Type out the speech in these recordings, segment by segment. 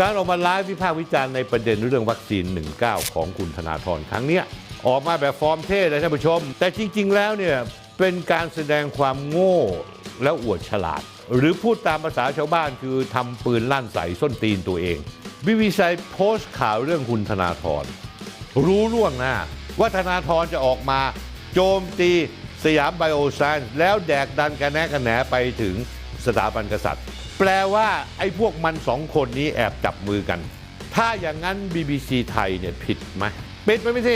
การออกมาไลฟ์วิพากษ์วิจารณ์ในประเด็นเรื่องวัคซีน 19 ของคุณธนาธรครั้งเนี้ยออกมาแบบฟอร์มเท่เลยท่านผู้ชม แต่จริง ๆ แล้วเนี่ยเป็นการแสดงความโง่และอวดฉลาด หรือพูดตามภาษาชาวบ้านคือทำปืนลั่นใส่ส้นตีนตัวเองบิวิชัยโพสต์ข่าวเรื่องคุณธนาธรรู้ล่วงหน้าว่าธนาธรจะออกมา โจมตีสยามไบโอไซน์แล้วแดกดันกันแนกันแหนไปถึง สถาบันกษัตริย์ แปลว่าไอ้พวกมันสองคนนี้แอบจับมือกัน ถ้าอย่างนั้น BBC ไทยเนี่ยผิดไหมผิดไหมไม่ใช่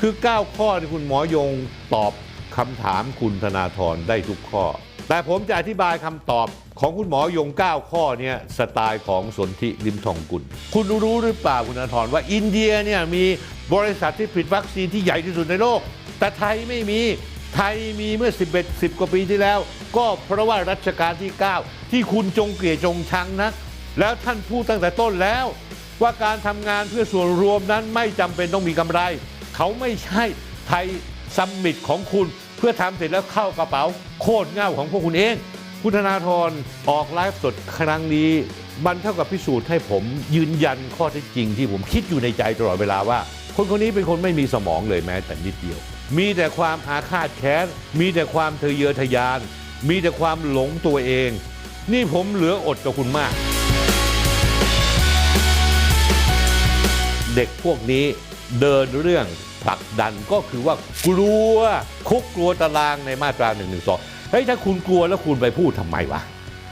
คือ 9 ข้อที่คุณหมอยงตอบคำถามคุณธนาธรได้ทุกข้อ แต่ผมจะอธิบายคำตอบของคุณหมอยง 9 ข้อเนี่ยสไตล์ของสนธิริมทองกุล คุณรู้หรือเปล่าคุณธนาธรว่าอินเดียเนี่ยมีบริษัทที่ผลิตวัคซีนที่ใหญ่ที่สุดในโลก แต่ไทยไม่มี ทยมีเมื่อ 11 10 กว่าปีที่แล้ว ก็เพราะว่ารัชกาลที่ 9 ที่คุณจงเกลียจงชังนะแล้วท่านพูดตั้งแต่ต้นแล้ว ว่าการทำงานเพื่อส่วนรวมนั้นไม่จำเป็นต้องมีกำไร เขาไม่ใช่ไทยซัมมิตของคุณเพื่อทำเสร็จแล้วเข้ากระเป๋า โคตรเง่าของพวกคุณเองคุณธนาธรออกไลฟ์สดครั้งนี้ มันเท่ากับพิสูจน์ให้ผมยืนยันข้อเท็จจริงที่ผมคิดอยู่ในใจตลอดเวลาว่า คนคนนี้เป็นคนไม่มีสมองเลยแม้แต่นิดเดียว มีแต่ความอาฆาตแค้น มีแต่ความเทะเยอทะยาน มีแต่ความหลงตัวเอง นี่ผมเหลืออดกับคุณมาก เด็กพวกนี้เดินเรื่องผลักดันก็คือว่ากลัวคุกกลัวตารางในมาตรา1นึเฮ้ยถ้าคุณกลัวแล้วคุณไปพูดทำไมวะ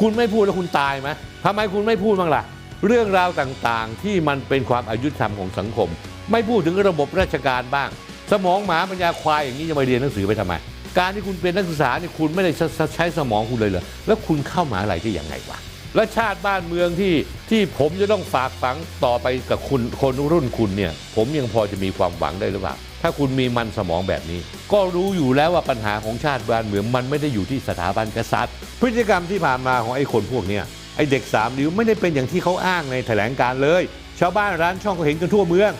คุณไม่พูดแล้วคุณตายไหมทำไมคุณไม่พูดบ้างล่ะ เรื่องราวต่างๆที่มันเป็นความอายุธรรมของสังคม ไม่พูดถึงระบบราชการบ้าง สมองหมาปัญญาควายอย่างนี้จะมาเรียนหนังสือไปทำไม การที่คุณเป็นนักศึกษาเนี่ยคุณไม่ได้ใช้สมองคุณเลยเหรอแล้วคุณเข้ามาอะไรที่ยังไงวะและชาติบ้านเมืองที่ที่ผมจะต้องฝากฝังต่อไปกับคุณคนรุ่นคุณเนี่ย ผมยังพอจะมีความหวังได้หรือเปล่าถ้าคุณมีมันสมองแบบนี้ ก็รู้อยู่แล้วว่าปัญหาของชาติบ้านเมืองมันไม่ได้อยู่ที่สถาบันกษัตริย์ พฤติกรรมที่ผ่านมาของไอ้คนพวกเนี้ยไอ้เด็กสามนิ้วไม่ได้เป็นอย่างที่เขาอ้างในแถลงการเลย ชาวบ้านร้านช่องก็เห็นกันทั่วเมือง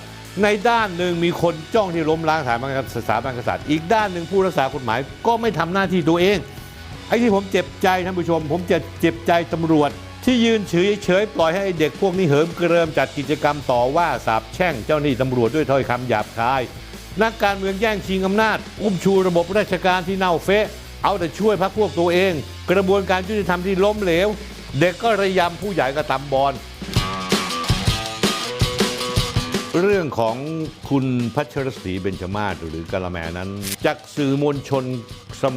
ในด้านหนึ่งมีคนจ้องที่ล้มล้างสถาบันสถาบันกษัตริย์ อีกด้านหนึ่งผู้รักษากฎหมายก็ไม่ทำหน้าที่ตัวเอง ไอ้ที่ผมเจ็บใจท่านผู้ชม ผมจะเจ็บใจตำรวจ ที่ยืนเฉยเฉยปล่อยให้เด็กพวกนี้เหิมเกริมจัดกิจกรรมต่อว่าสาบแช่งเจ้าหนี้ตำรวจด้วยถ้อยคำหยาบคาย นักการเมืองแย่งชิงอำนาจ อุ้มชูระบบราชการที่เน่าเฟะเอาแต่ช่วยพักพวกตัวเอง กระบวนการยุติธรรมที่ล้มเหลว เด็กก็ระยำผู้ใหญ่ก็ตำบอล เรื่องของคุณพัชรศรีเบญจมาศหรือกะละแมนั้น จากสื่อมวลชนสม